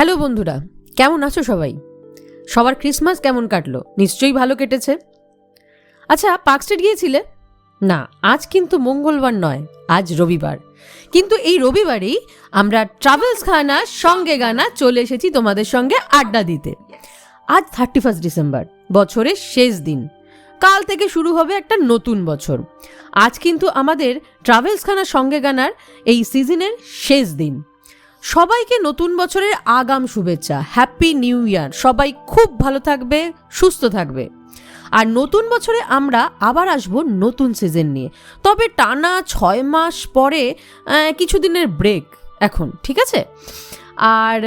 Hello বন্ধুরা, কেমন আছো সবাই? সবার ক্রিসমাস কেমন কাটলো? নিশ্চয়ই ভালো কেটেছে। আচ্ছা পার্ক স্ট্রিট গিয়েছিলে? না, আজ কিন্তু মঙ্গলবার নয়, আজ রবিবার। কিন্তু এই রবিবারেই আমরা ট্রাভেলস খানা, সঙ্গে গানা চলে এসেছি তোমাদের সঙ্গে আড্ডা দিতে। আজ থার্টি ফার্স্ট ডিসেম্বর, বছরের শেষ দিন। কাল থেকে শুরু হবে একটা নতুন বছর। আজ কিন্তু আমাদের ট্রাভেলস খানা, সঙ্গে গানার এই সিজনের শেষ দিন। সবাইকে নতুন বছরের আগাম শুভেচ্ছা। হ্যাপি নিউ ইয়ার সবাই খুব ভালো থাকবে, সুস্থ থাকবে। আর নতুন বছরে আমরা আবার আসব নতুন সিজন নিয়ে। তবে টানা ছয় মাস পরে কিছুদিনের ব্রেক এখন, ঠিক আছে? আর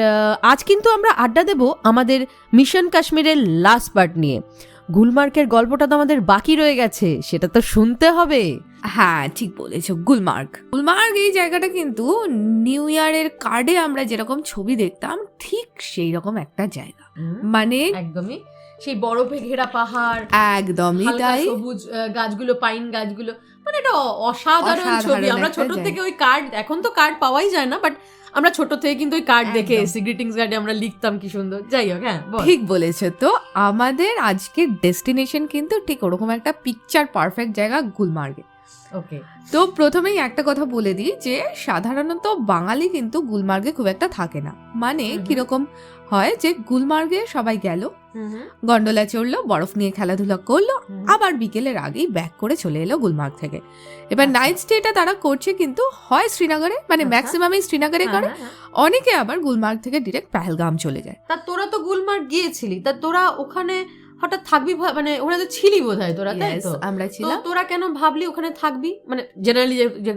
আজ কিন্তু আমরা আড্ডা দেব আমাদের মিশন কাশ্মীরের লাস্ট পার্ট নিয়ে। গুলমার্কের গল্পটা তো আমাদের বাকি রয়ে গেছে সেটা তো শুনতে হবে। হ্যাঁ ঠিক বলেছ গুলমার্গ গুলমার্গ এই জায়গাটা কিন্তু নিউ ইয়ারের কার্ডে আমরা যেরকম ছবি দেখতাম ঠিক সেই রকম একটা জায়গা। মানে একদমই। সেই বরফে ঘেরা পাহাড় একদমই তাই। সবুজ গাছগুলো পাইন গাছগুলো মানে এটা অসাধারণ অসাধারণ ছবি। আমরা ছোট থেকে ওই কার্ড এখন তো কার্ড পাওয়াই যায় না বাট আমরা ছোট থেকে কিন্তু ওই কার্ড দেখে। এসেছি গ্রিটিংস কার্ডে আমরা লিখতাম কি সুন্দর। যাই হোক হ্যাঁ ঠিক বলেছে তো আমাদের আজকের ডেস্টিনেশন কিন্তু ঠিক ওরকম একটা পিকচার পারফেক্ট জায়গা গুলমার্গে। ওকে তো প্রথমেই একটা কথা বলে দিই যে সাধারণত বাঙালি কিন্তু গুলমার্গে খুব একটা থাকে না মানে। কীরকম হয় যে গুলমার্গে সবাই গেল গন্ডোলা চড়লো বরফ নিয়ে খেলাধুলা করল আবার বিকেলের আগেই ব্যাক করে চলে এলো গুলমার্গ থেকে এবার আচ্ছা। নাইট স্টেটা তারা করছে কিন্তু হয় শ্রীনগরে মানে আচ্ছা। ম্যাক্সিমামই শ্রীনগরে করে হ্যাঁ, হ্যাঁ। অনেকে আবার গুলমার্গ থেকে ডিরেক্ট পেহেলগাম চলে যায় তা তোরা তো গুলমার্গ গিয়েছিলি তা তোরা ওখানে হঠাৎ থাকবি মানে ওখানে তো ছিলি বোধহয় তোরা তাই তো? আমরা ছিলাম। তোরা কেন ভাবলি ওখানে থাকবি? মানে জেনারেলি যে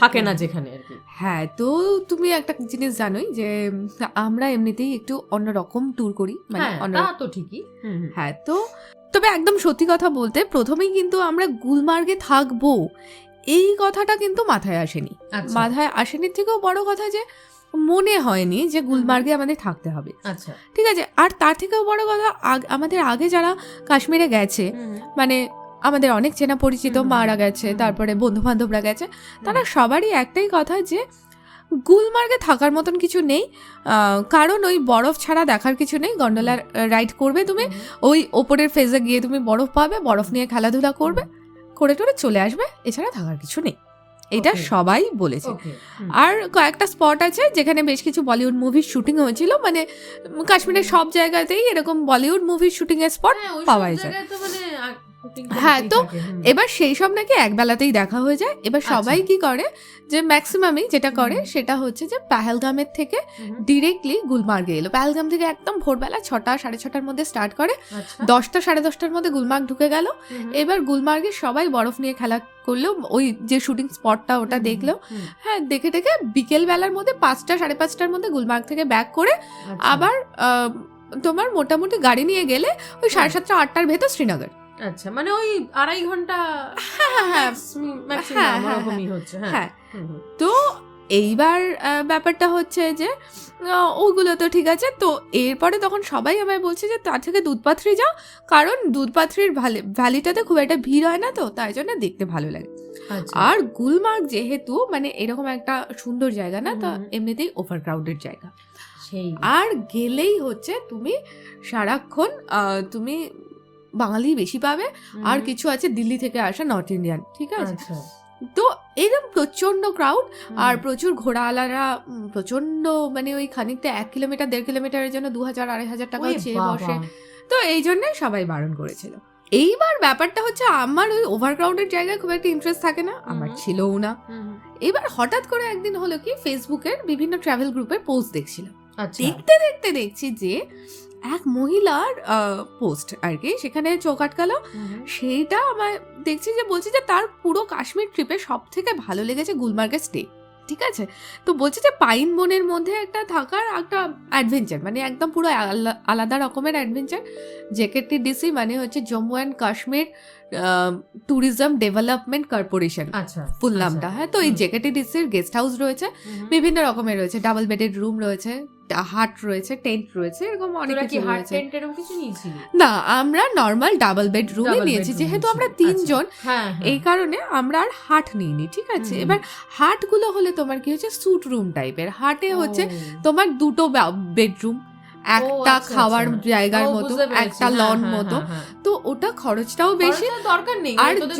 থাকে না। যেখানে আর কি। হ্যাঁ তো তুমি একটা জিনিস জানোই যে আমরা এমনিতেই একটু অন্যরকম ট্যুর করি মানে হ্যাঁ অন্য তা ঠিকই। হ্যাঁ তো তবে একদম সত্যি কথা বলতে প্রথমেই কিন্তু আমরা গুলমার্গে থাকব এই কথাটা কিন্তু মাথায় আসেনি। আচ্ছা। মাথায় আসেনি থেকেও বড় কথা যে মনে হয়নি যে গুলমার্গে আমাদের থাকতে হবে। আচ্ছা। ঠিক আছে? আর তার থেকেও বড় কথা আমাদের আগে যারা কাশ্মীরে গেছে মানে আমাদের অনেক চেনা পরিচিত মারা গেছে তারপরে বন্ধু বান্ধবরা গেছে তারা সবারই একটাই কথা যে গুলমার্গে থাকার মতন কিছু নেই। কারণ ওই বরফ ছাড়া দেখার কিছু নেই। গন্ডোলার রাইড করবে তুমি। ওই ওপরের ফেজে গিয়ে তুমি বরফ পাবে বরফ নিয়ে খেলাধুলা করবে করে টোরে চলে আসবে এছাড়া থাকার কিছু নেই। এটা সবাই বলেছে। আর কয়েকটা স্পট আছে যেখানে বেশ কিছু বলিউড মুভির শুটিং হয়েছিল মানে কাশ্মীরের সব জায়গাতেই এরকম বলিউড মুভির শুটিং এর স্পট পাওয়া যায়। হ্যাঁ, তো এবার সেই সব নাকি এক বেলাতেই দেখা হয়ে যায়। এবার আচ্ছা। সবাই কি করে যে ম্যাক্সিমামই যেটা করে সেটা হচ্ছে যে পাহেলগামের থেকে ডিরেক্টলি গুলমার্গে এলো। পাহেলগাম থেকে একদম ভোরবেলা ছটা সাড়ে ছটার মধ্যে স্টার্ট করে। আচ্ছা। দশটা সাড়ে দশটার মধ্যে গুলমার্গ ঢুকে গেল। এবার গুলমার্গে সবাই বরফ নিয়ে খেলা করল। ওই যে শুটিং স্পটটা ওটা দেখল। হ্যাঁ দেখে দেখে বিকেল বেলার মধ্যে পাঁচটা সাড়ে পাঁচটার মধ্যে গুলমার্গ থেকে ব্যাক করে আচ্ছা। আবার তোমার মোটামুটি গাড়ি নিয়ে গেলে ওই সাড়ে সাতটা আটটার ভেতর শ্রীনগর। আচ্ছা মানে ওই আড়াই ঘণ্টা হ্যাঁ। তো এইবার ব্যাপারটা হচ্ছে যে ওগুলো তো ঠিক আছে তো এরপরে তখন সবাই আমায় বলছে যে তার থেকে দুধপাথরি যাও কারণ দুধপাথরির ভ্যালি ভ্যালিটাতে খুব একটা ভিড় হয় না তো তাই জন্য দেখতে ভালো লাগে আচ্ছা। আর গুলমার্গ যেহেতু মানে এরকম একটা সুন্দর জায়গা না তা। এমনিতেই ওভারক্রাউডেড জায়গা সেই আর গেলেই হচ্ছে তুমি সারাক্ষণ তুমি বাঙালি বেশি পাবে আর কিছু আছে দিল্লি থেকে আসা নর্থ ইন্ডিয়ান ঠিক আছে? আচ্ছা। তো এরকম প্রচণ্ড ক্রাউড আর প্রচুর ঘোড়াওয়ালারা প্রচণ্ড মানে ওই খানিকটা এক কিলোমিটার দেড় কিলোমিটারের জন্য দু হাজার আড়াই হাজার টাকা চেয়ে বসে তো এই জন্য সবাই বারণ করেছিল। এইবার ব্যাপারটা হচ্ছে আমার ওই ওভারক্রাউডেড জায়গায় খুব একটা ইন্টারেস্ট থাকে না আমার। ছিলও না। এবার হঠাৎ করে একদিন হলো কি ফেসবুকের বিভিন্ন ট্রাভেল গ্রুপের পোস্ট দেখছিলাম। আচ্ছা। দেখতে দেখতে দেখছি যে এক মহিলার পোস্ট আর কি সেখানে চোখ আটকালো। সেইটা আমার দেখছি যে বলছি যে তার পুরো কাশ্মীর ট্রিপে সব থেকে ভালো লেগেছে গুলমার্গের স্টে ঠিক আছে? তো বলছে যে পাইন বনের মধ্যে একটা থাকার একটা অ্যাডভেঞ্চার মানে একদম পুরো আলা- আলাদা রকমের অ্যাডভেঞ্চার জেকেটি ডিসি মানে হচ্ছে Jammu and Kashmir tourism development corporation আচ্ছা ফুল। নামটা হ্যাঁ? তো এই জেকেটি ডিসির গেস্ট হাউস রয়েছে। বিভিন্ন রকমের রয়েছে। ডাবল বেডেড রুম রয়েছে। হাট রয়েছে টেন্ট রয়েছে এরকম অনেক কিছু রয়েছে। না আমরা নর্মাল ডাবল বেড রুমে নিয়েছি যেহেতু আমরা তিনজন হ্যাঁ হ্যাঁ। এই কারণে আমরা আর হাট নিইনি ঠিক আছে। এবার হাটগুলো হলে তোমার কি হচ্ছে? স্যুট রুম টাইপের হাটে হচ্ছে তোমার দুটো বেডরুম একটা আচ্ছা, খাওয়ার আচ্ছা। জায়গার মতো একটা হ্যাঁ, লন হ্যাঁ, মতো। হ্যাঁ। তো ওটা খরচটাও বেশি। দরকার নেই আর যদি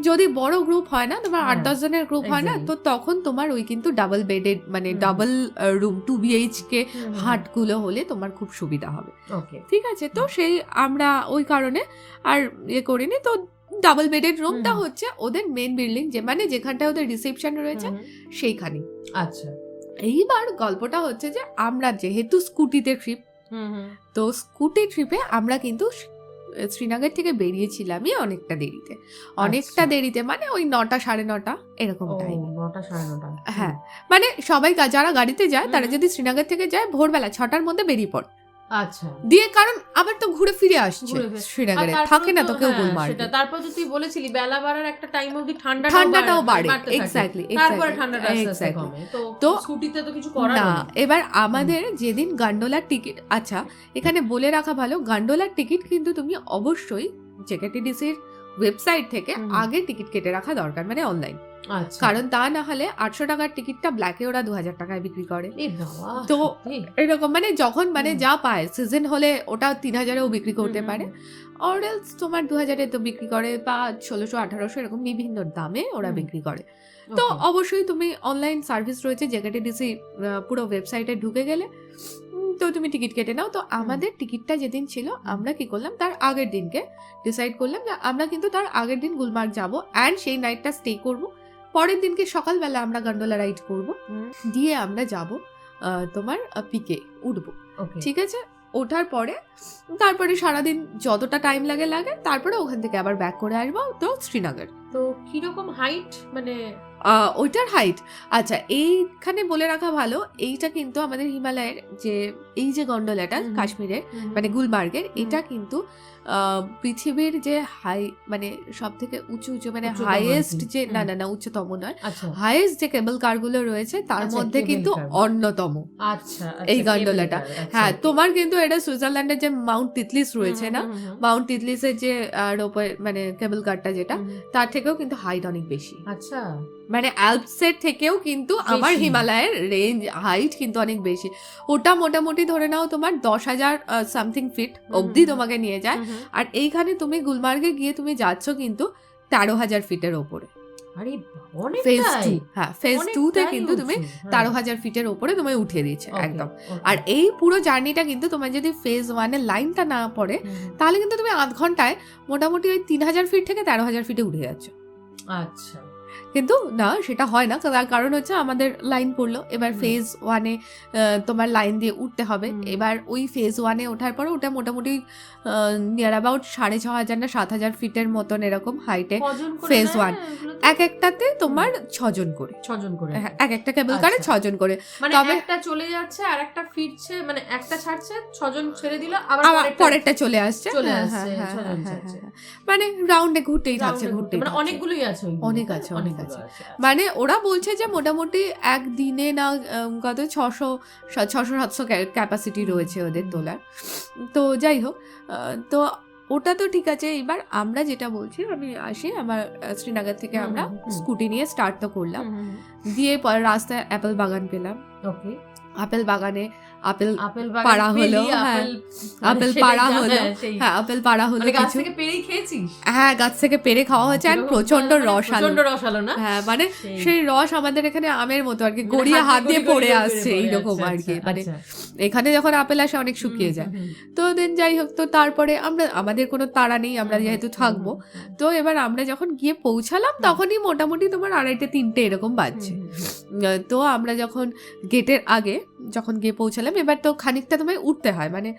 যদি- বড় গ্রুপ হয় না তোমার আট দশ জনের গ্রুপ হয় না তো তখন তোমার ওই কিন্তু ডাবল বেডেড মানে। ডাবল রুম টু বিএইচকে হাটগুলো হলে তোমার খুব সুবিধা হবে। ঠিক আছে? তো সেই আমরা ওই কারণে আর ইয়ে করিনি। তো ডাবল বেডেড রুমটা হচ্ছে ওদের মেন বিল্ডিং যে মানে যেখানটায় ওদের রিসেপশন রয়েছে সেইখানে আচ্ছা। এইবার গল্পটা হচ্ছে যে আমরা যেহেতু স্কুটিতে ট্রিপ তো স্কুটি ট্রিপে আমরা কিন্তু শ্রীনগর থেকে বেরিয়েছিলামই অনেকটা দেরিতে। অনেকটা আচ্ছা। দেরিতে মানে ওই নটা সাড়ে নটা এরকম টাইম নটা সাড়ে নটা। হ্যাঁ মানে সবাই যারা গাড়িতে যায় তারা যদি শ্রীনগর থেকে যায় ভোরবেলা ছটার মধ্যে বেরিয়ে পড়ে। আচ্ছা। দিয়ে কারণ আবার তো ঘুরে ফিরে আসছে শ্রীনগরে। থাকে না তো কেউ হ্যাঁ, সেটা তারপর যে তুই বলেছিলি বেলা বাড়ার একটা টাইম অবধি ঠান্ডা ঠান্ডাটাও বাড়ে। এক্স্যাক্টলি তারপরে ঠান্ডাটা আস্তে কমে। তো তো স্কুটিতে তো কিছু করার না এবার আমাদের যেদিন গান্ডোলার টিকিট আচ্ছা এখানে বলে রাখা ভালো গান্ডোলার টিকিট কিন্তু তুমি অবশ্যই জেকেটিডিসির ওয়েবসাইট থেকে আগে টিকিট কেটে রাখা দরকার মানে অনলাইন কারণ তা না হলে আটশো টাকার টিকিটটা ব্ল্যাকে ওরা দু হাজার টাকায় বিক্রি করে। তো এরকম মানে যখন মানে যা পায় সিজন হলে ওটা তিন হাজারেও বিক্রি করতে পারে। হুম, অরেলস তোমার দু হাজারে তো বিক্রি করে বা ষোলোশো আঠারোশো এরকম বিভিন্ন দামে ওরা বিক্রি করে। তো অবশ্যই তুমি অনলাইন সার্ভিস রয়েছে জেকেটিডিসি পুরো ওয়েবসাইটে ঢুকে গেলে তো তুমি টিকিট কেটে নাও। তো আমাদের টিকিটটা যেদিন ছিল আমরা কি করলাম তার আগের দিনকে ডিসাইড করলাম যে আমরা কিন্তু তার আগের দিন গুলমার্গ যাব অ্যান্ড সেই নাইটটা স্টে করব। পরের দিনকে সকালবেলা আমরা গন্ডোলা রাইড করব। দিয়ে আমরা যাব তোমার পিকে উঠবো. ঠিক আছে? ওঠার পরে তারপরে সারাদিন যতটা টাইম লাগে লাগে। তারপরে ওখান থেকে আবার ব্যাক করে আসব তো শ্রীনগর। তো কীরকম হাইট মানে? ওইটার হাইট আচ্ছা এইখানে বলে রাখা ভালো এইটা কিন্তু আমাদের হিমালয়ের যে এই যে গন্ডোলাটা কাশ্মীরের মানে গুলমার্গের। এটা কিন্তু পৃথিবীর যে হাই মানে সব থেকে উঁচু উঁচু মানে হাইয়েস্ট যে না না না উচ্চতম নয় আচ্ছা। হাইয়েস্ট যে কেবল কারগুলো রয়েছে তার আচ্ছা, মধ্যে কিন্তু অন্যতম। আচ্ছা এই আচ্ছা, গন্ডোলাটা। car, আচ্ছা, হ্যাঁ তোমার কিন্তু এটা সুইজারল্যান্ডের যে মাউন্ট তিতলিস রয়েছে না মাউন্ট তিতলিসের যে রোপে মানে কেবল কারটা যেটা। তার থেকেও কিন্তু হাইট অনেক বেশি। আচ্ছা। মানে অ্যালপসের থেকেও কিন্তু আমার হিমালয়ের রেঞ্জ হাইট কিন্তু অনেক বেশি। ওটা মোটামুটি ধরে নাও তোমার দশ হাজার সামথিং ফিট অবধি তোমাকে নিয়ে যায়। আর এইখানে তুমি গুলমার্গে গিয়ে তুমি যাচ্ছ কিন্তু তেরো হাজার ফিটের ওপরে। ফেজ টু হ্যাঁ ফেজ কিন্তু তুমি হ্যাঁ। তেরো হাজার ফিটের ওপরে তোমায় উঠিয়ে দিচ্ছে একদম আর এই পুরো জার্নিটা কিন্তু তোমার যদি ফেজ ওয়ানের লাইনটা না পড়ে। তাহলে কিন্তু তুমি আধ ঘন্টায় মোটামুটি ওই তিন হাজার ফিট থেকে তেরো হাজার ফিটে উঠে যাচ্ছ আচ্ছা কিন্তু না সেটা হয় না তার কারণ হচ্ছে আমাদের লাইন পড়ল এবার। ফেজ ওয়ানে তোমার লাইন দিয়ে উঠতে হবে এবার ওই ফেজ ওয়ানে ওঠার পরে ওটা মোটামুটি নিয়ার অ্যাবাউট সাড়ে ছ হাজার না সাত হাজার ফিটের মতন এরকম হাইটে করে one। এগুলোতে? এক একটাতে তোমার ছজন করে ছজন করে হ্যাঁ, এক একটা কেবল কারে আচ্ছা। ছজন করে মানে তবে- একটা চলে যাচ্ছে আর একটা ফিরছে মানে একটা ছাড়ছে ছজন ছেড়ে দিল আবার পরেরটা চলে আসছে চলে হ্যাঁ, আসছে, হ্যাঁ, হ্যাঁ। মানে রাউন্ডে ঘুরতেই থাকছে ঘুরতেই ঘুরতে। মানে অনেকগুলোই আছে অনেক আছে, অনেক অনেকগুলো আছে। আচ্ছা। মানে ওরা বলছে যে মোটামুটি একদিনে না কত ছশো ছশো সাতশো ক্যাপাসিটি রয়েছে ওদের তোলার তো যাই হোক তো ওটা তো ঠিক আছে এবার আমরা যেটা বলছি আমি আসি আমার শ্রীনগর থেকে আমরা। স্কুটি নিয়ে স্টার্ট তো করলাম দিয়ে পরে রাস্তায় অ্যাপেল বাগান পেলাম। Okay. আপেল বাগানে আপেল পাড়া হলো, হ্যাঁ। আপেল আপেল পাড়া হলো, হ্যাঁ, হ্যাঁ আপেল পাড়া হলো মানে গাছ থেকে পেরেই খেয়েছিস? হ্যাঁ গাছ থেকে পেরে খাওয়া হয়েছে আর প্রচণ্ড মানে রস আলো। প্রচণ্ড রসালো না? হ্যাঁ মানে সেই। রস আমাদের এখানে আমের মতো আর কি মানে গড়িয়ে হাত দিয়ে পড়ে আসছে এইরকম আচ্ছা, আর কি আচ্ছা, মানে আচ্ছা। এখানে যখন আপেল আসে অনেক শুকিয়ে যায়। তো দেন যাই হোক তো তারপরে আমরা আমাদের কোনো তাড়া নেই আমরা যেহেতু থাকব। তো এবার আমরা যখন গিয়ে পৌঁছালাম তখনই মোটামুটি তোমার আড়াইটে তিনটে এরকম বাজছে। তো আমরা যখন গেটের আগে যখন গিয়ে পৌঁছালাম এবার তো খানিকটা তোমায় উঠতে হয়। মানে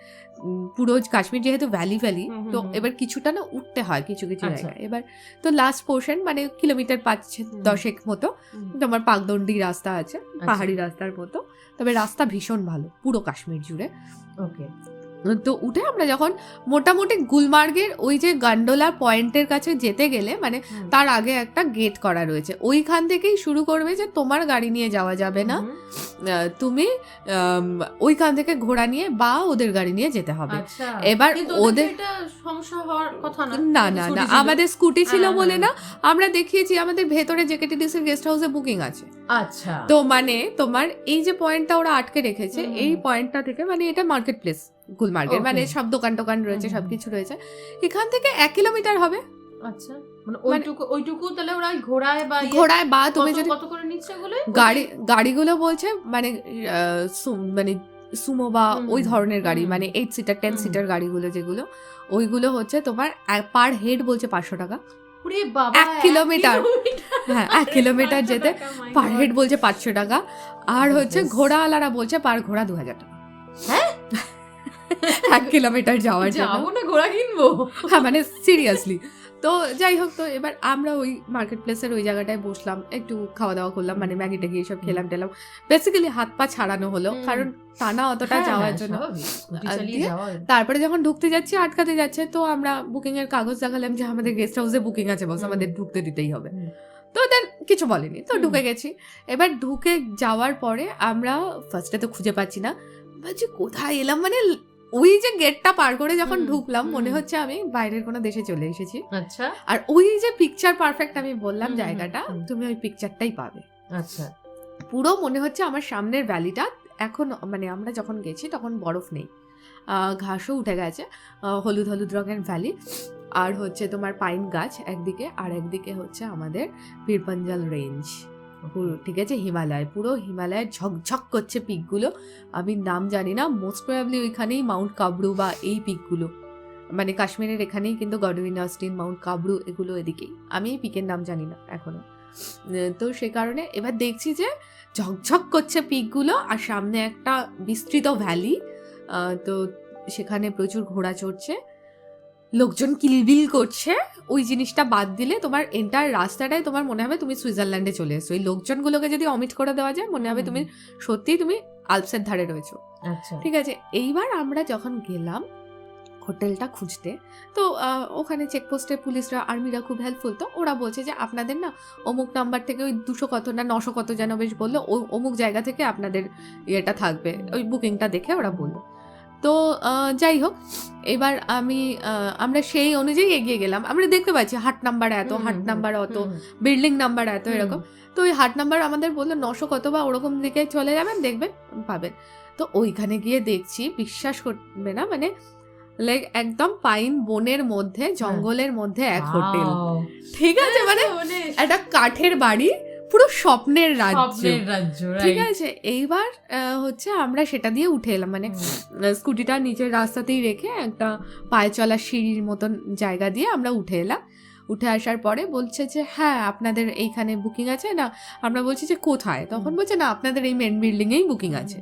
পুরো কাশ্মীর যেহেতু ভ্যালি ভ্যালি তো এবার কিছুটা না উঠতে হয় কিছু কিছু আচ্ছা। জায়গায়। এবার তো লাস্ট পোর্শন মানে কিলোমিটার পাঁচ দশেক মতো তোমার পাকদণ্ডি রাস্তা আছে আচ্ছা। পাহাড়ি রাস্তার মতো। তবে রাস্তা ভীষণ ভালো পুরো কাশ্মীর জুড়ে। Okay. তো উঠে আমরা যখন মোটামুটি গুলমার্গের ওই যে গান্ডোলা পয়েন্টের কাছে যেতে গেলে মানে তার আগে একটা গেট করা রয়েছে। ওইখান থেকেই শুরু করবে যে তোমার গাড়ি নিয়ে যাওয়া যাবে না। তুমি ওইখান থেকে ঘোড়া নিয়ে বা ওদের গাড়ি নিয়ে যেতে হবে। আচ্ছা এবার ওদের- না। না না না আমাদের স্কুটি ছিল হ্যাঁ, বলে না। হ্যাঁ। আমরা দেখিয়েছি আমাদের ভেতরে জেকেটিডিস এর গেস্ট হাউসে বুকিং আছে। আচ্ছা। তো মানে তোমার এই যে পয়েন্টটা ওরা আটকে রেখেছে এই পয়েন্টটা থেকে মানে এটা মার্কেট প্লেস গুলমার্গের মানে সব দোকান টোকান রয়েছে। সবকিছু রয়েছে। এখান থেকে এক কিলোমিটার হবে। আচ্ছা মানে ওইটুকু ওইটুকু তাহলে ওরা ঘোড়ায় বা ইয়ে- ঘোড়ায় বা তুমি যদি কত করে নিচ্ছে গাড়ি গাড়িগুলো বলছে মানে মানে সুমো বা ওই ধরনের গাড়ি মানে এইট সিটার টেন সিটার গাড়িগুলো যেগুলো ওইগুলো হচ্ছে তোমার পার হেড বলছে পাঁচশো টাকা। এক কিলোমিটার। হ্যাঁ এক কিলোমিটার যেতে পার হেড বলছে পাঁচশো টাকা। আর হচ্ছে. ঘোড়াওয়ালারা বলছে পার ঘোড়া দু হাজার টাকা। হ্যাঁ? এক কিলোমিটার যাওয়ার জন্য। যাব না ঘোড়া কিনবো? হ্যাঁ মানে সিরিয়াসলি তো যাই হোক তো এবার আমরা ওই মার্কেট প্লেসের ওই জায়গাটায় বসলাম একটু খাওয়া দাওয়া করলাম মানে ম্যাগি ট্যাগি এসব খেলাম টেলাম। বেসিক্যালি হাত পা ছাড়ানো হলো কারণ টানা অতটা হ্যাঁ, যাওয়ার জন্য। দিয়ে যাওয়া। তারপরে যখন ঢুকতে যাচ্ছি আটকাতে যাচ্ছে তো আমরা বুকিং এর কাগজ দেখালাম যে আমাদের গেস্ট হাউসে বুকিং আছে বস আমাদের ঢুকতে দিতেই হবে। তো দেন কিছু বলেনি তো ঢুকে গেছি। এবার ঢুকে যাওয়ার পরে আমরা ফার্স্টে তো খুঁজে পাচ্ছি না বলছি কোথায় এলাম? মানে ওই যে গেটটা পার করে যখন ঢুকলাম মনে হচ্ছে আমি বাইরের কোনো দেশে চলে এসেছি। আচ্ছা। আর ওই যে পিকচার পারফেক্ট আমি বললাম জায়গাটা তুমি ওই পিকচারটাই পাবে। আচ্ছা। পুরো মনে হচ্ছে আমার সামনের ভ্যালিটা এখন মানে আমরা যখন গেছি তখন বরফ নেই। ঘাসও উঠে গেছে হলুদ হলুদ রঙের ভ্যালি আর হচ্ছে তোমার পাইন গাছ একদিকে আর একদিকে হচ্ছে আমাদের পীরপঞ্জাল রেঞ্জ পুরো, ঠিক আছে? হিমালয়, পুরো হিমালয়ের ঝকঝক করছে পিকগুলো। আমি নাম জানি না মোস্ট প্রবাবলি ওইখানেই মাউন্ট কাবরু বা এই পিকগুলো। মানে কাশ্মীরের এখানেই কিন্তু গডউইন অস্টিন মাউন্ট কাবরু এগুলো এদিকেই আমি এই পিকের নাম জানি না এখনও তো সে কারণে এবার দেখছি যে ঝকঝক করছে পিকগুলো আর সামনে একটা বিস্তৃত ভ্যালি তো সেখানে প্রচুর ঘোড়া চড়ছে। লোকজন কিলবিল করছে ওই জিনিসটা বাদ দিলে তোমার এন্টার রাস্তাটাই তোমার মনে হবে তুমি সুইজারল্যান্ডে চলে এসো ওই লোকজনগুলোকে যদি অমিট করে দেওয়া যায় মনে হবে তুমি সত্যিই তুমি আলপসের ধারে রয়েছো। আচ্ছা। ঠিক আছে এইবার আমরা যখন গেলাম হোটেলটা খুঁজতে তো আহ, ওখানে চেকপোস্টে পুলিশরা আর্মিরা খুব হেল্পফুল তো ওরা বলছে যে আপনাদের না অমুক নাম্বার থেকে ওই দুশো কত না নশো কত যেন বেশ বলল ও- অমুক জায়গা থেকে আপনাদের ইয়েটা থাকবে ওই বুকিংটা দেখে ওরা বলল। তো যাই হোক এবার আমি আমরা সেই অনুযায়ী এগিয়ে গেলাম। আমরা দেখতে পাচ্ছি হাট নাম্বার এত হাট নাম্বার অত বিল্ডিং নাম্বার এত এরকম। তো ওই হাট নাম্বার আমাদের বলল নশো কত বা ওরকম দিকে চলে যাবেন দেখবেন পাবেন। তো ওইখানে গিয়ে দেখছি বিশ্বাস করবে না মানে লাইক একদম পাইন বনের মধ্যে জঙ্গলের মধ্যে এক হোটেল। ঠিক আছে মানে মানে একটা কাঠের বাড়ি পুরো স্বপ্নের রাজ্য। রাজ্য ঠিক আছে? এইবার হচ্ছে আমরা সেটা দিয়ে উঠে এলাম। মানে স্কুটিটা নিচের রাস্তাতেই রেখে একটা পায়ে চলা সিঁড়ির মতন জায়গা দিয়ে আমরা উঠে এলাম। উঠে আসার পরে বলছে যে হ্যাঁ আপনাদের এইখানে বুকিং আছে না? আমরা বলছি যে কোথায়? তখন বলছে না আপনাদের এই মেন বিল্ডিংয়েই বুকিং আছে।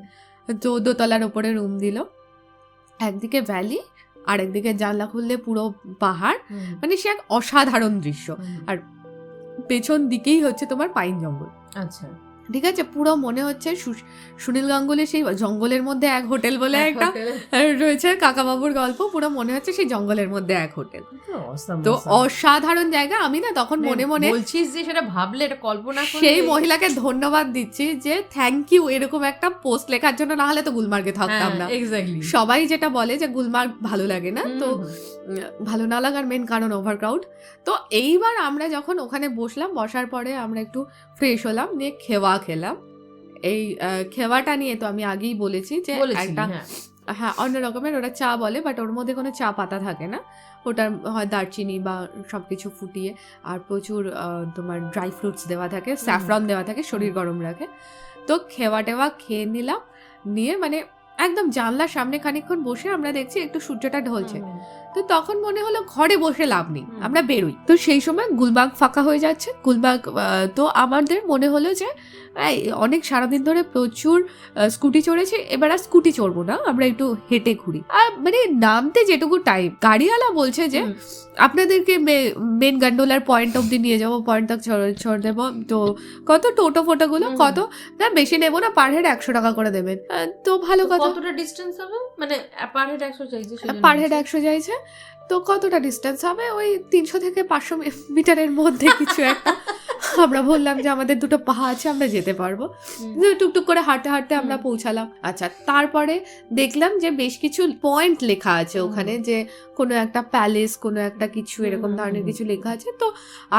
তো দোতলার ওপরে রুম দিল। একদিকে ভ্যালি আর একদিকে জানলা খুললে পুরো পাহাড়। মানে সে এক অসাধারণ দৃশ্য। আর পেছন দিকেই হচ্ছে তোমার পাইন জঙ্গল। আচ্ছা। ঠিক আছে? পুরো মনে হচ্ছে সুনীল গাঙ্গুলির সেই জঙ্গলের মধ্যে এক হোটেল বলে একটা রয়েছে কাকাবাবুর গল্প। পুরো মনে হচ্ছে সেই জঙ্গলের মধ্যে এক হোটেল। তো অসাধারণ জায়গা। আমি না তখন মনে মনে বলছিস যে সেটা ভাবলে এটা কল্পনা সেই মহিলাকে ধন্যবাদ দিচ্ছি যে থ্যাংক ইউ এরকম একটা পোস্ট লেখার জন্য না হলে তো গুলমার্গে থাকতাম না। সবাই যেটা বলে যে গুলমার্গ ভালো লাগে না তো ভালো না লাগার মেন কারণ ওভারক্রাউড তো এইবার আমরা যখন ওখানে বসলাম বসার পরে আমরা একটু ফ্রেশ হলাম নিয়ে খেওয়া খেলাম। এই খেওয়াটা নিয়ে তো আমি আগেই বলেছি যে একটা হ্যাঁ। অন্য রকমের ওরা চা বলে বাট ওর মধ্যে কোনো চা পাতা থাকে না। ওটার হয় দারচিনি বা সব কিছু ফুটিয়ে আর প্রচুর তোমার ড্রাই ফ্রুটস দেওয়া থাকে স্যাফরন দেওয়া থাকে শরীর গরম রাখে। তো খেওয়া টেওয়া খেয়ে নিলাম নিয়ে মানে একদম জানলার সামনে খানিকক্ষণ বসে আমরা দেখছি একটু সূর্যটা ঢলছে। তো তখন মনে হলো ঘরে বসে লাভ নেই আমরা বেরোই। তো সেই সময় গুলবাগ ফাঁকা হয়ে যাচ্ছে। গুলবাগ তো আমাদের মনে হলো যে অনেক সারাদিন ধরে প্রচুর স্কুটি চড়েছি এবার আর স্কুটি চড়বো না আমরা একটু হেঁটে ঘুরি। আর মানে নামতে যেটুকু টাইম গাড়িওয়ালা বলছে যে। আপনাদেরকে মেন গান্ডোলার পয়েন্ট অব্দি নিয়ে যাব পয়েন্ট তক ছড় দেবো তো কত টোটো ফোটোগুলো কত? না বেশি নেব না পার হেড একশো টাকা করে দেবেন। তো ভালো কথা। কতটা ডিস্টেন্স হবে? মানে পার হেড একশো চাইছে পার হেড একশো চাইছে। তো কতটা ডিস্টেন্স হবে? ওই তিনশো থেকে পাঁচশো মিটারের মধ্যে কিছু একটা। আমরা বললাম যে আমাদের দুটো পাহা আছে আমরা যেতে পারব। টুকটুক করে হাঁটতে হাঁটতে আমরা পৌঁছালাম। আচ্ছা তারপরে দেখলাম যে বেশ কিছু পয়েন্ট লেখা আছে ওখানে যে কোনো একটা প্যালেস কোনো একটা কিছু এরকম ধরনের কিছু লেখা আছে। তো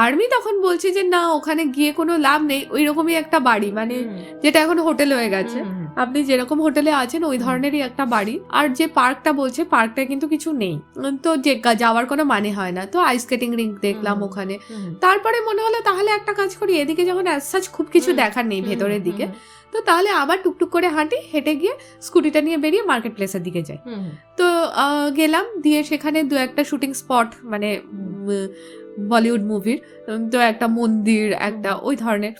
আর্মি তখন বলছে যে না ওখানে গিয়ে কোনো লাভ নেই। ওই রকমই একটা বাড়ি মানে যেটা এখন হোটেল হয়ে গেছে। আপনি যেরকম হোটেলে আছেন ওই ধরনেরই একটা বাড়ি। আর যে পার্কটা বলছে পার্কটা কিন্তু কিছু নেই। তো যে যাওয়ার কোনো মানে হয় না। তো আইস স্কেটিং রিং দেখলাম ওখানে। তারপরে মনে হলো তাহলে একটা কাজ করি এদিকে যখন সাচ খুব কিছু দেখার নেই ভেতরের দিকে তো তাহলে আবার টুকটুক করে হাঁটি হেঁটে গিয়ে স্কুটিটা নিয়ে বেরিয়ে মার্কেট প্লেসের দিকে যাই। তো গেলাম দিয়ে সেখানে দু একটা শুটিং স্পট মানে বলিউড মুভির তো একটা মন্দির একটা ওই ধরনের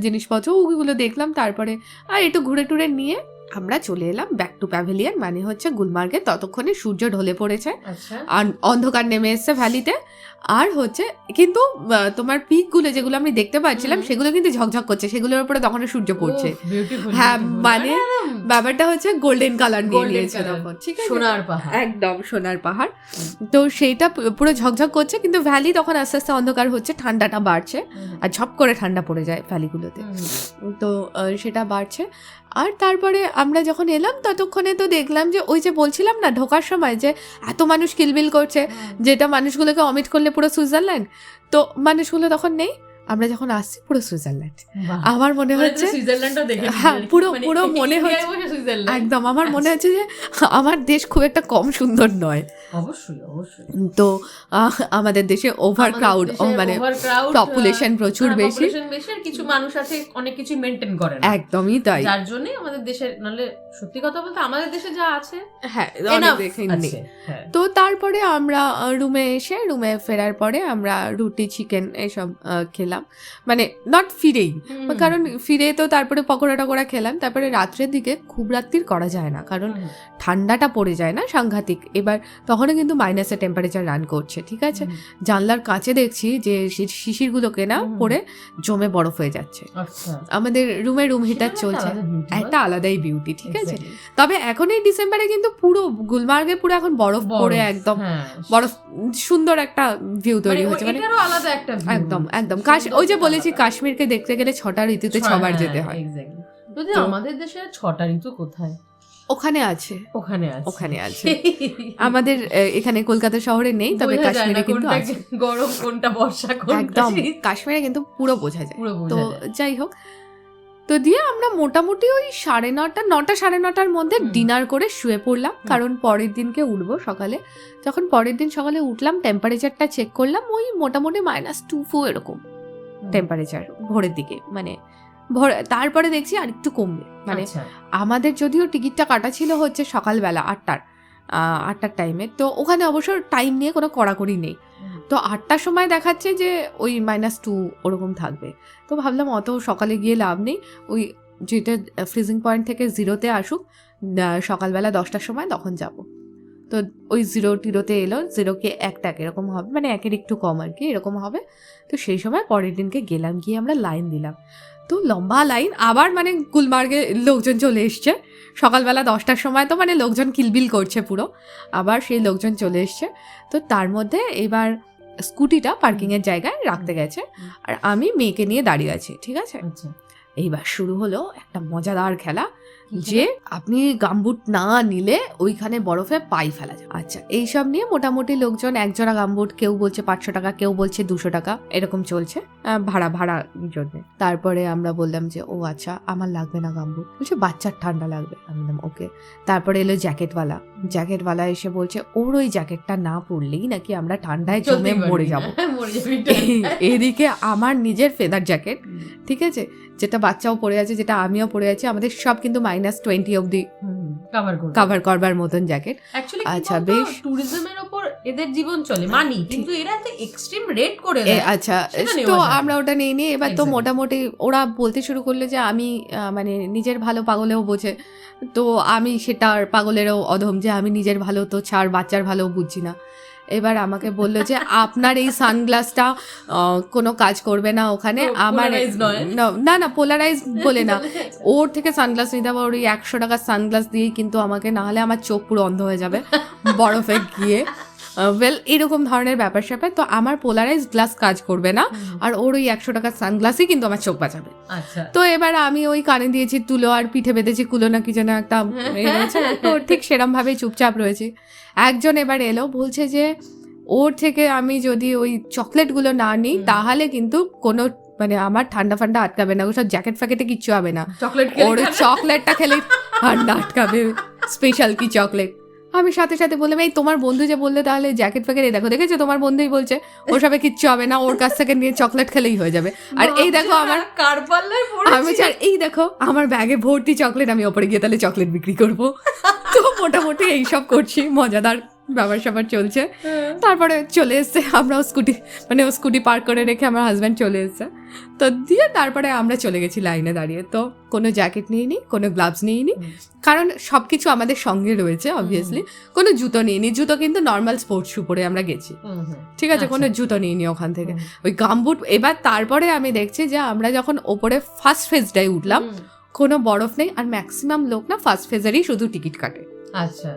জিনিসপত্র ওইগুলো দেখলাম তারপরে আর একটু ঘুরে টুরে নিয়ে আমরা চলে এলাম ব্যাক টু প্যাভিলিয়ন মানে হচ্ছে গুলমার্গে। ততক্ষণে সূর্য ঢলে পড়েছে। আচ্ছা। আর অন্ধকার নেমে এসছে ভ্যালিতে। আর হচ্ছে কিন্তু তোমার পিকগুলো যেগুলো আমি দেখতে পাচ্ছিলাম সেগুলো কিন্তু ঝকঝক করছে। সেগুলোর উপরে তখন সূর্য পড়ছে। হ্যাঁ, মানে ব্যাপারটা হচ্ছে গোল্ডেন কালার নিয়ে নিয়েছে তখন। ঠিক আছে? সোনার পাহাড়। একদম সোনার পাহাড়। তো সেইটা পুরো ঝকঝক করছে কিন্তু ভ্যালি তখন আস্তে আস্তে অন্ধকার হচ্ছে ঠান্ডাটা বাড়ছে। আর ঝপ করে ঠান্ডা পড়ে যায় ভ্যালিগুলোতে। তো সেটা বাড়ছে। আর তারপরে আমরা যখন এলাম ততক্ষণে তো দেখলাম যে ওই যে বলছিলাম না ঢোকার সময় যে এত মানুষ কিলবিল করছে যেটা মানুষগুলোকে অমিট করলে পুরো সুইজারল্যান্ড। তো মানুষগুলো তখন নেই। আমরা যখন আসছি পুরো সুইজারল্যান্ড। আমার মনে হচ্ছে দেখে হ্যাঁ। পুরো- মানে পুরো মনে হচ্ছে- একদম আমার মনে আচ্ছা। হচ্ছে যে আমার দেশ খুব একটা কম সুন্দর নয় অবশ্যই অবশ্যই তো আমাদের দেশে ওভার ক্রাউড মানে পপুলেশন প্রচুর বেশি হ্যাঁ, বেশি কিছু মানুষ আছে অনেক কিছু মেনটেন করে একদমই তাই যার জন্যই আমাদের দেশের নাহলে সত্যি কথা বলতে আমাদের দেশে যা আছে হ্যাঁ। হ্যাঁ। তো তারপরে আমরা রুমে এসে রুমে ফেরার পরে আমরা রুটি চিকেন এসব আহ, খেলাম। মানে নট ফিরেই। কারণ ফিরে তো তারপরে পকোড়া টকোড়া খেলাম তারপরে রাত্রের দিকে খুব রাত্রির করা যায় না। কারণ ঠান্ডাটা পড়ে যায় না সাংঘাতিক। এবার তখনও কিন্তু মাইনাসে টেম্পারেচার রান করছে ঠিক আছে? জানলার কাছে দেখছি যে শিশিরগুলোকে না। পড়ে জমে বরফ হয়ে যাচ্ছে। আচ্ছা। আমাদের রুমে রুম হিটার চলছে। একটা আলাদাই বিউটি ঠিক আছে? তবে এখন এই ডিসেম্বরে কিন্তু পুরো গুলমার্গে পুরো এখন বরফ পড়ে একদম। হ্যাঁ। বরফ সুন্দর একটা ভিউ তৈরি মানে হয়েছে মানে আলাদা একটা একদম একদম। কাশ সুন্দর ওই যে বলেছি কাশ্মীরকে দেখতে গেলে ছটা ঋতুতে ছবার হ্যাঁ, যেতে হয়। যদি আমাদের দেশে ছটা ঋতু কোথায়? ওখানে আছে। ওখানে আছে। ওখানে আছে। আমাদের এখানে কলকাতা শহরে নেই তবে কাশ্মীরে কিন্তু আছে। গরম কোনটা বর্ষা কোনটা একদম কাশ্মীরে কিন্তু পুরো বোঝা যায়। তো যাই হোক তো দিয়ে আমরা মোটামুটি ওই সাড়ে নটা নটা সাড়ে নটার মধ্যে ডিনার করে শুয়ে পড়লাম। কারণ পরের দিনকে উঠবো সকালে। যখন পরের দিন সকালে উঠলাম টেম্পারেচারটা চেক করলাম ওই মোটামুটি মাইনাস টু ফো এরকম। টেম্পারেচার ভোরের দিকে মানে ভোর তারপরে দেখছি আর একটু কমবে। মানে আচ্ছা। আমাদের যদিও টিকিটটা কাটা ছিল হচ্ছে সকালবেলা আটটার আটটার টাইমে তো ওখানে অবশ্য টাইম নিয়ে কোনো কড়াকড়ি নেই। তো আটটার সময় দেখাচ্ছে যে ওই মাইনাস টু ওরকম থাকবে। তো ভাবলাম অত সকালে গিয়ে লাভ নেই। ওই যেটা ফ্রিজিং পয়েন্ট থেকে জিরোতে আসুক সকালবেলা দশটার সময় তখন যাব। তো ওই জিরো টিরোতে এলো জিরোকে একটা এক এরকম হবে মানে একের একটু কম আর কি এরকম হবে। তো সেই সময় পরের দিনকে গেলাম গিয়ে আমরা লাইন দিলাম। তো লম্বা লাইন আবার মানে গুলমার্গে লোকজন চলে এসছে। সকালবেলা দশটার সময় তো মানে লোকজন কিলবিল করছে পুরো আবার সেই লোকজন চলে এসছে। তো তার মধ্যে এবার স্কুটিটা পার্কিংয়ের জায়গায় রাখতে গেছে আর আমি মেয়েকে নিয়ে দাঁড়িয়ে আছি ঠিক আছে? আচ্ছা। এইবার শুরু হলো একটা মজাদার খেলা। যে আপনি গাম্বুট না নিলে ওইখানে বরফে পাই ফেলা যায় আচ্ছা এইসব নিয়ে মোটামুটি লোকজন একজোড়া গাম্বুট কেউ বলছে পাঁচশো টাকা কেউ বলছে দুশো টাকা এরকম চলছে ভাড়া ভাড়া জন্য। তারপরে আমরা বললাম যে ও আচ্ছা আমার লাগবে না গাম্বুট। বলছে বাচ্চার ঠান্ডা লাগবে। আমি বললাম ওকে। তারপরে এলো জ্যাকেটওয়ালা। জ্যাকেটওয়ালা এসে বলছে ওর ওই জ্যাকেটটা না পরলেই নাকি আমরা ঠান্ডায় জমে মরে। যাব। এদিকে আমার নিজের ফেদার জ্যাকেট ঠিক আছে? যেটা বাচ্চাও পড়ে আছে যেটা আমিও পড়ে আছি আমাদের সব কিন্তু মাইনাস টোয়েন্টি অব্দি করবে। কাভার করবার মতন জ্যাকেট আচ্ছা, বেশ। এর ওপর এদের জীবন চলে মানি কিন্তু এরা তো এক্সট্রিম রেট করে আচ্ছা তো। আমরা ওটা নিয়ে নিই এবার তো মোটামুটি ওরা বলতে শুরু করল যে আমি মানে নিজের ভালো পাগলেও বোঝে তো আমি সেটার পাগলেরও অধম যে আমি নিজের ভালো তো ছাড় বাচ্চার ভালো বুঝছি না এবার আমাকে বলল যে আপনার এই সানগ্লাসটা কোনো কাজ করবে না ওখানে। আমার না- না পোলারাইজ বলে না। ওর থেকে সানগ্লাস নিতে হবে ওর ওই একশো টাকার সানগ্লাস দিয়েই কিন্তু আমাকে না হলে আমার চোখ পুরো অন্ধ হয়ে যাবে বরফে গিয়ে। ওয়েল এরকম ধরনের ব্যাপার স্যাপার। তো আমার পোলারাইজ গ্লাস কাজ করবে না। আর ওর ওই একশো টাকার সানগ্লাসই কিন্তু আমার চোখ বাঁচাবে। আচ্ছা। তো এবার আমি ওই কানে দিয়েছি তুলো আর পিঠে বেঁধেছি কুলো না কি যেন একটা রয়েছে। ঠিক সেরম ভাবে চুপচাপ রয়েছি। একজন এবার এলো বলছে যে ওর থেকে আমি যদি ওই চকলেটগুলো না নিই তাহলে কিন্তু কোনো মানে আমার ঠান্ডা ফান্ডা আটকাবে না ওসব জ্যাকেট ফ্যাকেটে কিচ্ছু হবে না। চকলেট ওর চকলেটটা খেলে ঠান্ডা আটকাবে স্পেশাল কি চকলেট? আমি সাথে সাথে বললাম এই তোমার বন্ধু যে বললে তাহলে জ্যাকেট ফ্যাকেট এই দেখো দেখেছ? তোমার বন্ধুই বলছে ওর সবে কিচ্ছু হবে না ওর কাছ থেকে নিয়ে চকলেট খেলেই হয়ে যাবে। আর এই দেখো আমার কারপাল্লার আমি চার এই দেখো আমার ব্যাগে ভর্তি চকলেট আমি ওপরে গিয়ে তাহলে চকলেট বিক্রি করব। তো মোটামুটি এইসব করছি মজাদার ব্যাপার স্যাপার চলছে। তারপরে চলে এসছে আমরাও স্কুটি মানে ও স্কুটি পার্ক করে রেখে আমার হাজব্যান্ড চলে এসছে। তো দিয়ে তারপরে আমরা চলে গেছি লাইনে দাঁড়িয়ে। তো কোনো জ্যাকেট নিয়ে নিই কোনো গ্লাভস নিয়ে নিই কারণ সব কিছু আমাদের সঙ্গে রয়েছে অবভিয়াসলি কোনো জুতো নিয়ে নিই জুতো কিন্তু নর্মাল স্পোর্টস শু পরে আমরা গেছি। ঠিক আছে আচ্ছা। কোনো জুতো নিয়ে নিই ওখান থেকে। ওই গামবুট এবার তারপরে আমি দেখছি যে আমরা যখন ওপরে ফার্স্ট ফেজটায় উঠলাম কোনো বরফ নেই আর ম্যাক্সিমাম লোক না ফার্স্ট ফেজেরই শুধু টিকিট কাটে। আচ্ছা।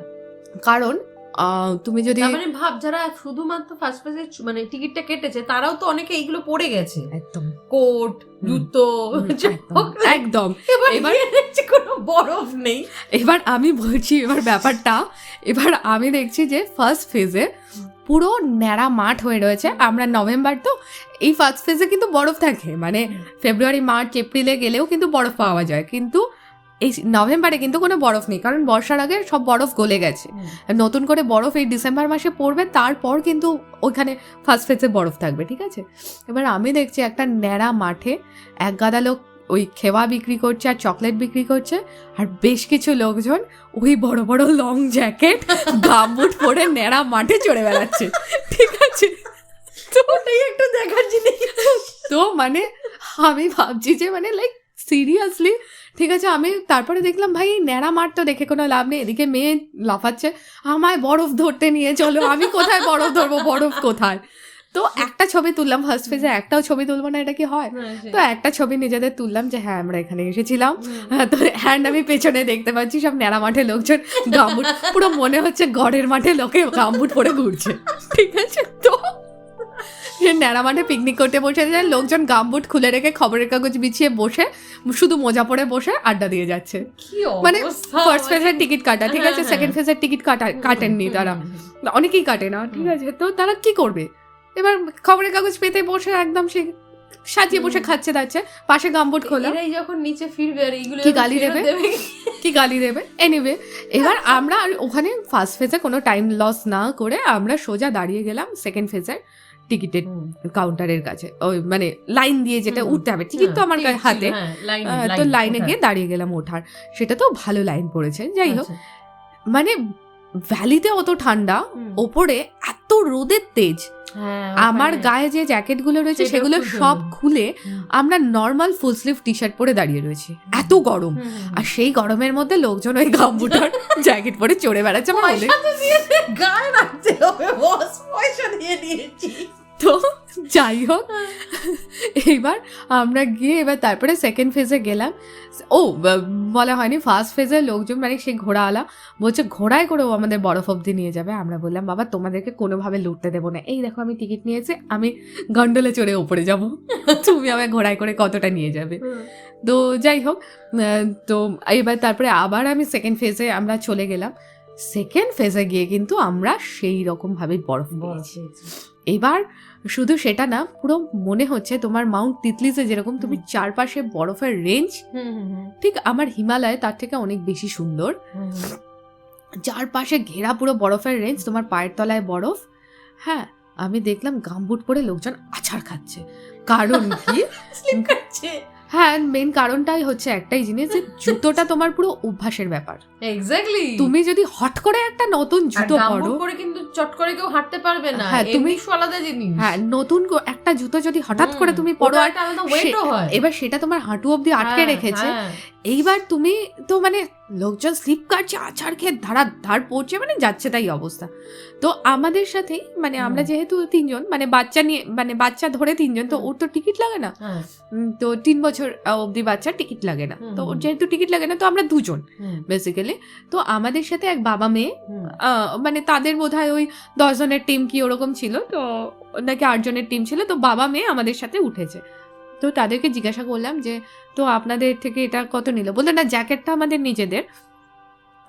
কারণ তুমি যদি মানে ভাব যারা শুধুমাত্র ফার্স্ট পেজে মানে টিকিটটা কেটেছে তারাও তো অনেকে এইগুলো পড়ে গেছে। একদম। কোট জুতো একদম, এবার কোনো বরফ নেই। এবার আমি বলছি এবার ব্যাপারটা এবার আমি দেখছি যে ফার্স্ট ফেজে পুরো ন্যাড়া মাঠ হয়ে রয়েছে। আমরা নভেম্বর তো এই ফার্স্ট ফেজে কিন্তু বরফ থাকে। মানে ফেব্রুয়ারি মার্চ এপ্রিলে গেলেও কিন্তু বরফ পাওয়া যায়। কিন্তু এই নভেম্বরে কিন্তু কোনো বরফ নেই কারণ বর্ষার আগে সব বরফ গলে গেছে। নতুন করে বরফ এই ডিসেম্বর মাসে পড়বে তারপর কিন্তু ওইখানে ফার্স্ট ফেজে বরফ থাকবে ঠিক আছে? এবার আমি দেখছি একটা ন্যাড়া মাঠে এক গাদা লোক ওই খেওয়া বিক্রি করছে আর চকলেট বিক্রি করছে আর বেশ কিছু লোকজন ওই বড় বড় লং জ্যাকেট গামবুট পরে ন্যাড়া মাঠে চড়ে বেড়াচ্ছে ঠিক আছে? তো ওটাই একটু দেখার জিনিস। তো মানে আমি ভাবছি যে মানে লাইক সিরিয়াসলি ঠিক আছে আমি তারপরে দেখলাম ভাই এই ন্যাড়া মাঠ তো দেখে কোনো লাভ নেই এদিকে মেয়ে লাফাচ্ছে আমায় বরফ ধরতে নিয়ে চলো আমি কোথায় বরফ ধরবো বরফ কোথায়? তো একটা ছবি তুললাম ফার্স্ট ফেজে একটাও ছবি তুলবো না এটা কি হয়? তো একটা ছবি নিজেদের তুললাম যে হ্যাঁ আমরা এখানে এসেছিলাম। হ্যাঁ, তো হ্যান্ড আমি পেছনে দেখতে পাচ্ছি সব ন্যাড়া মাঠে লোকজন গামবুট পুরো মনে হচ্ছে গড়ের মাঠে লোকে গামবুট পরে ঘুরছে ঠিক আছে? তো ন্যাড়া মাঠে পিকনিক করতে বসে যায় লোকজন গামবুট খুলে রেখে খবরের কাগজ বিছিয়ে বসে শুধু মোজা পরে বসে আড্ডা দিয়ে যাচ্ছে। মানে ফার্স্ট ফেজের টিকিট কাটা ঠিক আছে? সেকেন্ড ফেজের টিকিট কাটা কাটেননি তারা। অনেকেই কাটে না ঠিক আছে? তো তারা কি করবে? এবার খবরের কাগজ পেতে বসে একদম সে সাজিয়ে বসে খাচ্ছে দাচ্ছে পাশে গামবুট খোলা। এরাই যখন নিচে ফিরবে আর এইগুলো কি গালি দেবে? কি গালি দেবে? এনিওয়ে এবার আমরা আর ওখানে ফার্স্ট ফেজে কোনো টাইম লস না করে আমরা সোজা দাঁড়িয়ে গেলাম সেকেন্ড ফেজের টিকিটের কাউন্টারের কাছে। ওই মানে লাইন দিয়ে যেটা উঠতে হবে। টিকিট তো আমার হাতে। হ্যাঁ, তো লাইনে। গিয়ে দাঁড়িয়ে গেলাম ওঠার। সেটা তো ভালো লাইন পড়েছে। যাই হোক। আচ্ছা। মানে ভ্যালিতে অত ঠান্ডা ওপরে এত রোদের তেজ। হ্যাঁ, আমার গায়ে যে জ্যাকেটগুলো রয়েছে সেগুলো সব খুলে আমরা normal full sleeve T shirt পরে দাঁড়িয়ে রয়েছি। এত গরম। আর সেই গরমের মধ্যে লোকজন ওই গাম্বুটার জ্যাকেট পরে চড়ে বেড়াচ্ছে আমার গায়ে রাখতে হবে। পয়সা দিয়ে দিয়েছি। তো যাই হোক এইবার আমরা গিয়ে এবার তারপরে সেকেন্ড ফেজে গেলাম। ও বলা হয়নি ফার্স্ট ফেজে লোকজন মানে সেই ঘোড়াওয়ালা বলছে ঘোড়ায় করে ও আমাদের বরফ অব্দি নিয়ে যাবে। আমরা বললাম বাবা তোমাদেরকে কোনোভাবে লুটতে দেবো না। এই দেখো আমি টিকিট নিয়েছি আমি গন্ডলে চড়ে ওপরে যাব। তুমি আমায় ঘোড়ায় করে কতটা নিয়ে যাবে? তো যাই হোক তো এবার তারপরে আবার আমি সেকেন্ড ফেজে আমরা চলে গেলাম। সেকেন্ড ফেজে গিয়ে কিন্তু আমরা সেই রকম ভাবে বরফ পেয়েছি। এবার শুধু সেটা না পুরো মনে হচ্ছে তোমার মাউন্ট তিতলিসে যেরকম তুমি চারপাশে বরফের রেঞ্জ ঠিক আমার হিমালয় তার থেকে অনেক বেশি সুন্দর। চারপাশে ঘেরা পুরো বরফের রেঞ্জ তোমার পায়ের তলায় বরফ। হ্যাঁ আমি দেখলাম গামবুট পরে লোকজন আছাড় খাচ্ছে। কারণ কি? স্লিপ কাটছে হ্যাঁ মেন কারণটাই হচ্ছে একটাই জিনিস যে জুতোটা তোমার পুরো অভ্যাসের ব্যাপার। এক্স্যাক্টলি তুমি যদি হট করে একটা নতুন জুতো পরো করে কিন্তু চট করে কেউ হাঁটতে পারবে না। হ্যাঁ, তুমি- আলাদা জিনিস। হ্যাঁ নতুন একটা জুতো যদি হঠাৎ করে তুমি পরো আর একটা আলাদা ওয়েটও হয়। এবার সেটা তোমার হাঁটু অবধি আটকে হ্যাঁ, রেখেছে। হ্যাঁ। এইবার তুমি তো মানে লোকজন স্লিপ কাটছে আছাড় খেয়ে ধারা ধার পড়ছে মানে যাচ্ছে তাই অবস্থা। তো আমাদের সাথেই মানে আমরা যেহেতু তিনজন মানে বাচ্চা নিয়ে মানে বাচ্চা ধরে তিনজন তো ওর তো টিকিট লাগে না। হ্যাঁ, তো তিন বছর অবধি বাচ্চার টিকিট লাগে না। তো ওর যেহেতু টিকিট লাগে না তো আমরা দুজন বেসিক্যালি তো আমাদের সাথে এক বাবা মেয়ে আহ, মানে তাদের বোধ হয় ওই দশজনের টিম কি ওরকম ছিল তো নাকি আটজনের টিম ছিল তো বাবা মেয়ে আমাদের সাথে উঠেছে। তো তাদেরকে জিজ্ঞাসা করলাম যে তো আপনাদের থেকে এটা কত নিল? বলল না জ্যাকেটটা আমাদের নিজেদের।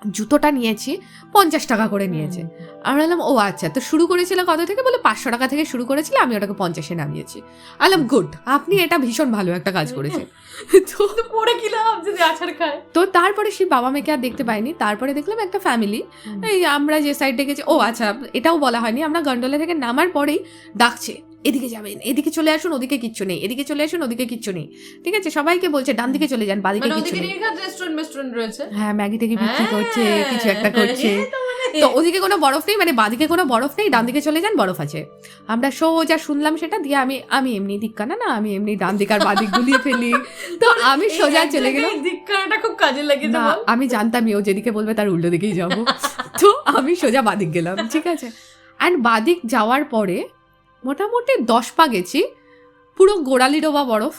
জুতোটা নিয়েছি পঞ্চাশ টাকা করে নিয়েছে। আমরা বললাম ও আচ্ছা। তো শুরু করেছিল কত থেকে? বলে পাঁচশো টাকা থেকে শুরু করেছিল আমি ওটাকে পঞ্চাশে নামিয়েছি। আলাম গুড আপনি এটা ভীষণ ভালো একটা কাজ করেছেন। তো পরে কি লাভ যদি আছাড় খায়? তো তারপরে সেই বাবা মেয়েকে আর দেখতে পাইনি। তারপরে দেখলাম একটা ফ্যামিলি এই আমরা যে সাইড ডেকেছি ও আচ্ছা এটাও বলা হয়নি। আমরা গন্ডোলা থেকে নামার পরেই ডাকছে। এদিকে যাবেন এদিকে চলে আসুন ওদিকে কিচ্ছু নেই এদিকে চলে আসুন ওদিকে কিচ্ছু নেই। ঠিক আছে সবাইকে বলছে ডান দিকে চলে যান বাদিকে মানে কিচ্ছু নেই। রেস্টুরেন্ট মেস্টুরেন্ট রয়েছে। হ্যাঁ ম্যাগি থেকে বিক্রি করছে হ্যাঁ, কিছু একটা করছে। তো মানে- ওদিকে কোনো বরফ নেই মানে বাদিকে কোনো বরফ নেই ডান দিকে চলে যান বরফ আছে। আমরা সোজা শুনলাম সেটা দিয়ে আমি আমি এমনি দিক্কা না না আমি এমনি ডান দিক আর বাদিক গুলিয়ে ফেলি। তো আমি সোজা চলে গেলাম। ধিক্কারটা খুব কাজে লাগে না আমি জানতামই ও যেদিকে বলবে তার উল্টো দিকেই যাব। তো আমি সোজা বাদিক গেলাম ঠিক আছে। অ্যান্ড বাদিক যাওয়ার পরে মোটামুটি দশ পা গেছি। পুরো গোড়ালি ডোবা বরফ।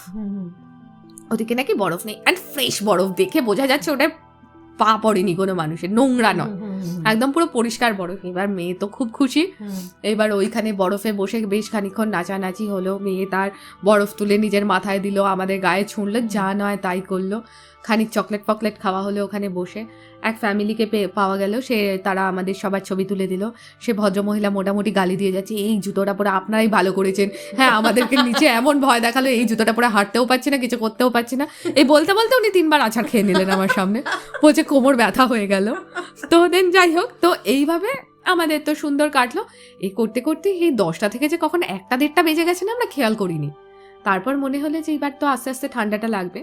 ওদিকে নাকি বরফ নেই। অ্যান্ড ফ্রেশ বরফ দেখে বোঝা যাচ্ছে ওটা পা পড়েনি কোনো মানুষের নোংরা নয়। একদম পুরো পরিষ্কার বরফ। এবার মেয়ে তো খুব খুশি। এবার ওইখানে বরফে বসে বেশ খানিক্ষণ নাচানাচি হলো। মেয়ে তার বরফ তুলে নিজের মাথায় দিল আমাদের গায়ে ছুঁড়লো যা নয় তাই করল। খানিক চকলেট ফকলেট খাওয়া হলো ওখানে বসে। এক ফ্যামিলিকে পাওয়া গেল, সে তারা আমাদের সবার ছবি তুলে দিল। সে ভদ্রমহিলা মোটামুটি গালি দিয়ে যাচ্ছে, এই জুতোটা পরে আপনারাই ভালো করেছেন। হ্যাঁ আমাদেরকে নিচে এমন ভয় দেখাল, এই জুতোটা পরে হাঁটতেও পারছি না, কিছু করতেও পারছি না। এই বলতে বলতে উনি তিনবার আছাড় খেয়ে নিলেন আমার সামনে। বলছে, কোমর ব্যথা হয়ে গেল। তো দেন যাই হোক, তো এইভাবে আমাদের তো সুন্দর কাটলো। এই করতে করতে এই দশটা থেকে যে কখন একটা দেড়টা বেজে গেছে না, আমরা খেয়াল করিনি। তারপর মনে হলো যে এবার তো আস্তে আস্তে ঠান্ডাটা লাগবে।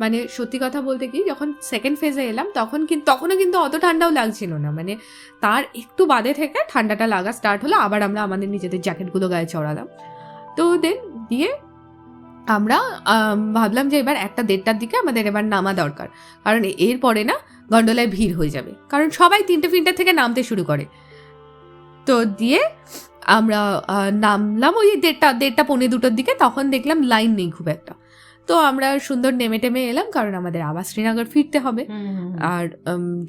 মানে সত্যি কথা বলতে কি, যখন সেকেন্ড ফেজে এলাম, তখন কিন্তু তখনও কিন্তু অত ঠান্ডাও লাগছিল না। মানে তার একটু বাদে থেকে ঠান্ডাটা লাগা স্টার্ট হলো, আবার আমরা আমাদের নিজেদের জ্যাকেটগুলো গায়ে চড়ালাম। তো দেন দিয়ে আমরা ভাবলাম যে এবার একটা দেড়টার দিকে আমাদের এবার নামা দরকার। কারণ এরপরে না গন্ডোলায় ভিড় হয়ে যাবে। কারণ সবাই তিনটে ফিনটে থেকে নামতে শুরু করে। তো দিয়ে আমরা নামলাম ওই দেড়টা দেড়টা পৌনে দুটোর দিকে, তখন দেখলাম লাইন নেই খুব একটা। তো আমরা সুন্দর নেমে টেমে এলাম কারণ আমাদের আবার শ্রীনগর ফিরতে হবে। আর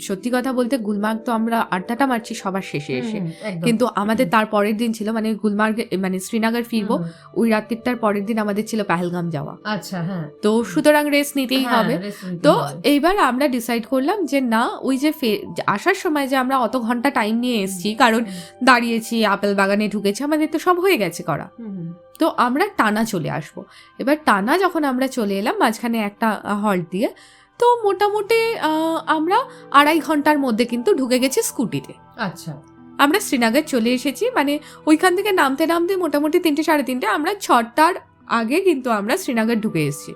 সত্যি কথা বলতে গুলমার্গ তো আমরা আড্ডাটা মারছি সবার শেষে এসে। কিন্তু আমাদের তার পরের দিন ছিল মানে গুলমার্গ মানে শ্রীনগর ফিরবো ওই রাত্রিটার পরের দিন আমাদের ছিল পেহেলগাম যাওয়া। আচ্ছা হ্যাঁ। তো সুতরাং রেস্ট নিতেই হ্যাঁ, হবে। তো এইবার আমরা ডিসাইড করলাম যে না ওই যে আসার সময় যে আমরা অত ঘণ্টা টাইম নিয়ে এসেছি কারণ দাঁড়িয়েছি আপেল বাগানে ঢুকেছি আমাদের তো সব হয়ে গেছে করা। তো আমরা টানা চলে আসব। এবার টানা যখন আমরা চলে এলাম মাঝখানে একটা হল্ট দিয়ে তো মোটামুটি আমরা আড়াই ঘণ্টার মধ্যে কিন্তু ঢুকে গেছি স্কুটিতে। আচ্ছা। আমরা শ্রীনগর চলে এসেছি মানে ওইখান থেকে নামতে নামতে মোটামুটি তিনটে সাড়ে তিনটে আমরা ছটার আগে কিন্তু আমরা শ্রীনগর ঢুকে এসেছি।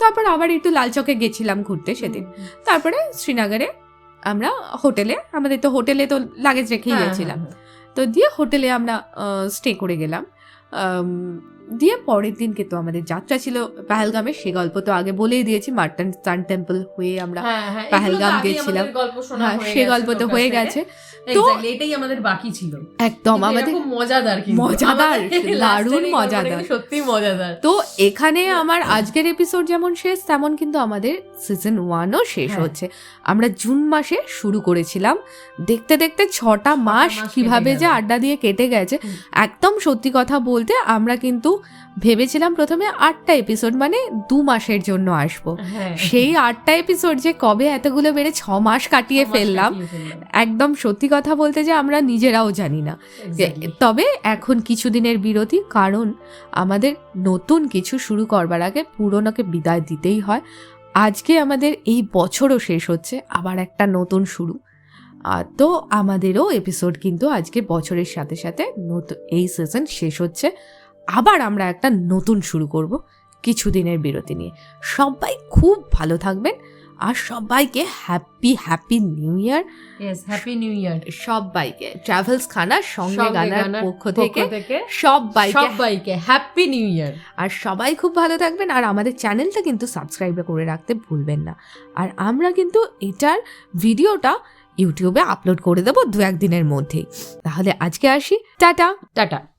তারপর আবার একটু লালচকে গেছিলাম ঘুরতে সেদিন। তারপরে শ্রীনগরে আমরা হোটেলে আমাদের তো হোটেলে তো লাগেজ রেখেই হ্যাঁ, গেছিলাম। হ্যাঁ, তো দিয়ে হোটেলে আমরা স্টে করে গেলাম। দিয়ে পরের দিন কিন্তু আমাদের যাত্রা ছিল। পাহেলগামে সে গল্প তো আগে বলেই দিয়েছি মার্টন সান টেম্পল হয়ে আমরা হ্যাঁ, হ্যাঁ, পেহেলগাম গেছিলাম। হ্যাঁ সে গল্প তো হয়ে গেছে। এটাই আমাদের বাকি ছিল। একদম আমাদের মজাদার মজাদার, দারুণ মজাদার। সত্যিই মজাদার। তো এখানে আমার আজকের এপিসোড যেমন শেষ তেমন কিন্তু আমাদের সিজন ওয়ানও শেষ হ্যাঁ। হচ্ছে। আমরা জুন মাসে শুরু করেছিলাম। দেখতে দেখতে ছটা মাস কীভাবে যে আড্ডা দিয়ে কেটে গেছে। একদম সত্যি কথা বলতে আমরা কিন্তু ভেবেছিলাম প্রথমে আটটা এপিসোড মানে দু মাসের জন্য আসব। হ্যাঁ। সেই আটটা এপিসোড যে কবে এতগুলো বেড়ে ছ মাস কাটিয়ে ফেললাম একদম সত্যি কথা বলতে যে আমরা নিজেরাও জানি না। তবে এখন কিছুদিনের বিরতি কারণ আমাদের নতুন কিছু শুরু করবার আগে পুরনোকে বিদায় দিতেই হয়। আজকে আমাদের এই বছরও শেষ হচ্ছে আবার একটা নতুন শুরু। তো আমাদেরও এপিসোড কিন্তু আজকে বছরের সাথে সাথে নতুন এই সিজন শেষ হচ্ছে। আবার আমরা একটা নতুন শুরু করব কিছুদিনের বিরতি নিয়ে। সবাই খুব ভালো থাকবেন আর সবাইকে happy happy new year. Happy new year সবাইকে ট্রাভেলস খানা সঙ্গে গানার পক্ষ থেকে থেকে সবাইকে সবাইকে হ্যাপি নিউ ইয়ার আর সবাই খুব ভালো থাকবেন আর আমাদের চ্যানেলটা কিন্তু সাবস্ক্রাইব করে রাখতে ভুলবেন না। আর আমরা কিন্তু এটার ভিডিওটা ইউটিউবে আপলোড করে দেবো দু একদিনের মধ্যেই। তাহলে আজকে আসি। টাটা। টাটা।